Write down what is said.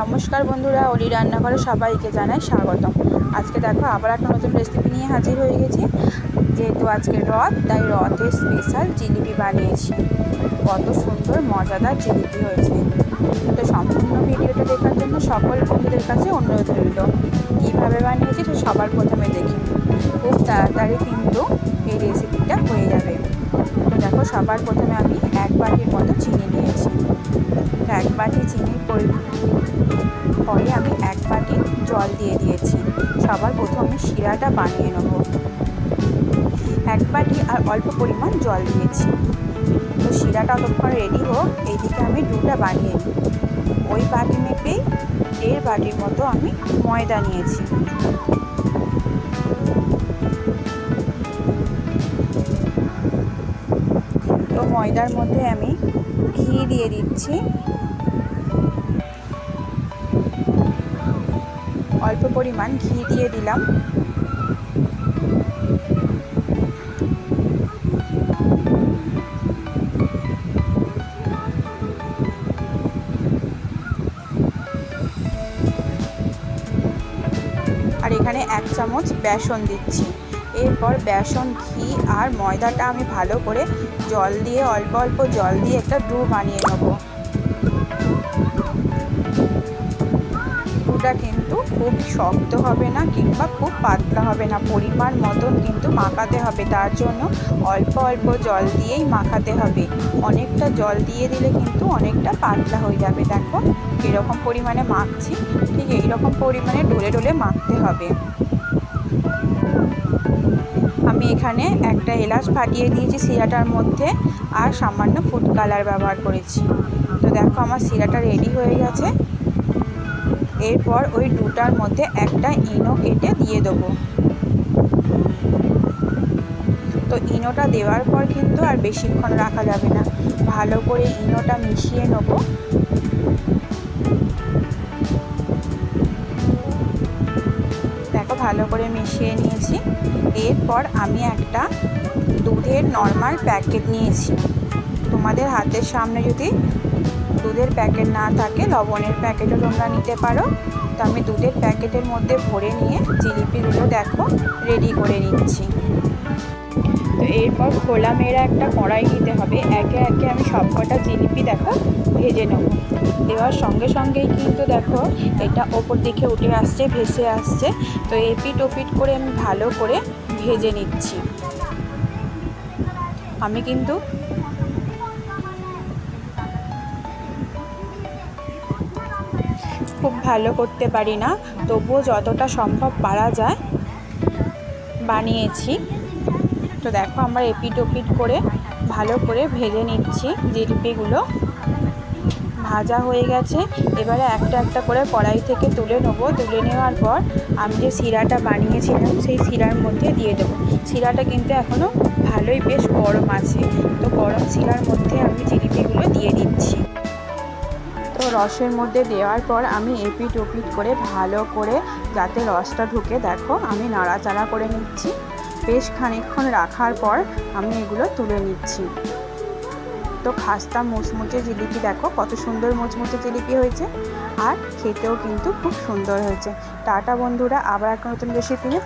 নমস্কার বন্ধুরা, অলি রান্নাঘরে সবাইকে জানাই স্বাগতম। আজকে দেখো আবার একটা নতুন রেসিপি নিয়ে হাজির হয়ে গেছি। যেহেতু আজকে রথ, তাই রথের স্পেশাল জিলিপি বানিয়েছি। কত সুন্দর, মজাদার জিলিপি হয়েছে। তো সম্পূর্ণ ভিডিওটা দেখার জন্য সকল বন্ধুদের কাছে অনুরোধ রইল। কীভাবে বানিয়েছি তো সবার প্রথমে দেখি। খুব তাড়াতাড়ি কিন্তু এই রেসিপিটা হয়ে যাবে। তো দেখো সবার প্রথমে আমি এক বাটির মতো চিনি নিয়েছি। এক বাটি চিনির পরি পরে আমি এক বাটি জল দিয়ে দিয়েছি। সবার প্রথমে শিরাটা বানিয়ে নেব। এক বাটি আর অল্প পরিমাণ জল দিয়েছি। তো শিরাটা ততক্ষণ রেডি হোক, এইদিকে আমি দুটা বানিয়ে নিই। ওই বাটি মেপেই দেড় বাটির মতো আমি ময়দা নিয়েছি। তো ময়দার মধ্যে আমি ঘি দিয়ে দিচ্ছি। অল্প পরিমাণ ঘি দিয়ে দিলাম। আর এখানে এক চামচ বেসন দিচ্ছি। এরপর বেসন, ঘি আর ময়দাটা আমি ভালো করে জল দিয়ে, অল্প অল্প জল দিয়ে একটা ডু বানিয়ে নেব। ডুটা কিন্তু খুব শক্ত হবে না কিংবা খুব পাতলা হবে না। পরিমাণ মতন কিন্তু মাখাতে হবে। তার জন্য অল্প অল্প জল দিয়েই মাখাতে হবে। অনেকটা জল দিয়ে দিলে কিন্তু অনেকটা পাতলা হয়ে যাবে। দেখো কীরকম পরিমাণে মাখছি, ঠিক এইরকম পরিমাণে ডোলে ডোলে মাখতে হবে। আমি এখানে একটা এলাচ ফাটিয়ে দিয়েছি শিরাটার মধ্যে আর সামান্য ফুড কালার ব্যবহার করেছি। তো দেখো আমার শিরাটা রেডি হয়ে গেছে। এরপর ওই দুটার মধ্যে একটা ইনো কেটে দিয়ে দেবো। তো ইনোটা দেওয়ার পর কিন্তু আর বেশিক্ষণ রাখা যাবে না। ভালো করে ইনোটা মিশিয়ে নেব। দেখো ভালো করে মিশিয়ে নিয়েছি। এরপর আমি একটা দুধের নর্মাল প্যাকেট নিয়েছি। তোমাদের হাতের সামনে যদি দুধের প্যাকেট না থাকে, লবণের প্যাকেটও তোমরা নিতে পারো। তো আমি দুধের প্যাকেটের মধ্যে ভরে নিয়ে জিলিপিগুলো দেখো রেডি করে নিচ্ছি। তো এরপর খোলা মেয়েরা একটা কড়াই নিতে হবে। একে একে আমি সবকটা জিলিপি দেখো, ভেজে নেব। দেওয়ার সঙ্গে সঙ্গেই কিন্তু দেখো, এটা ওপর দিকে উঠে আসছে, ভেসে আসছে। তো এপিট ওপিট করে আমি ভালো করে ভেজে নিচ্ছি। আমি কিন্তু খুব ভালো করতে পারি না, তবুও যতটা সম্ভব পারা যায়। বানিয়েছি। তো দেখো আমরা এপিট ওপিট করে ভালো করে ভেজে নিচ্ছি জিলিপিগুলো। ভাজা হয়ে গেছে। এবারে একটা একটা করে কড়াই থেকে তুলে নেব। তুলে নেওয়ার পর আমি যে শিরাটা বানিয়েছিলাম, সেই শিরার মধ্যে দিয়ে দেবো। শিরাটা কিন্তু এখনও ভালোই বেশ গরম আছে। তো গরম শিরার মধ্যে আমি জিলিপিগুলো দিয়ে দিচ্ছি। তো রসের মধ্যে দেওয়ার পর আমি এপিট ওপিট করে ভালো করে যাতে রসটা ঢুকে, দেখো আমি নাড়াচাড়া করে নিচ্ছি। বেশ খানিকক্ষণ রাখার পর আমি এগুলো তুলে নিচ্ছি। তো খাস্তা মুচমুচে জিলিপি দেখো কত সুন্দর মুচমুচে জিলিপি হয়েছে আর খেতেও কিন্তু খুব সুন্দর হয়েছে। টাটা বন্ধুরা, আবার একটা নতুন রেসিপি নিয়ে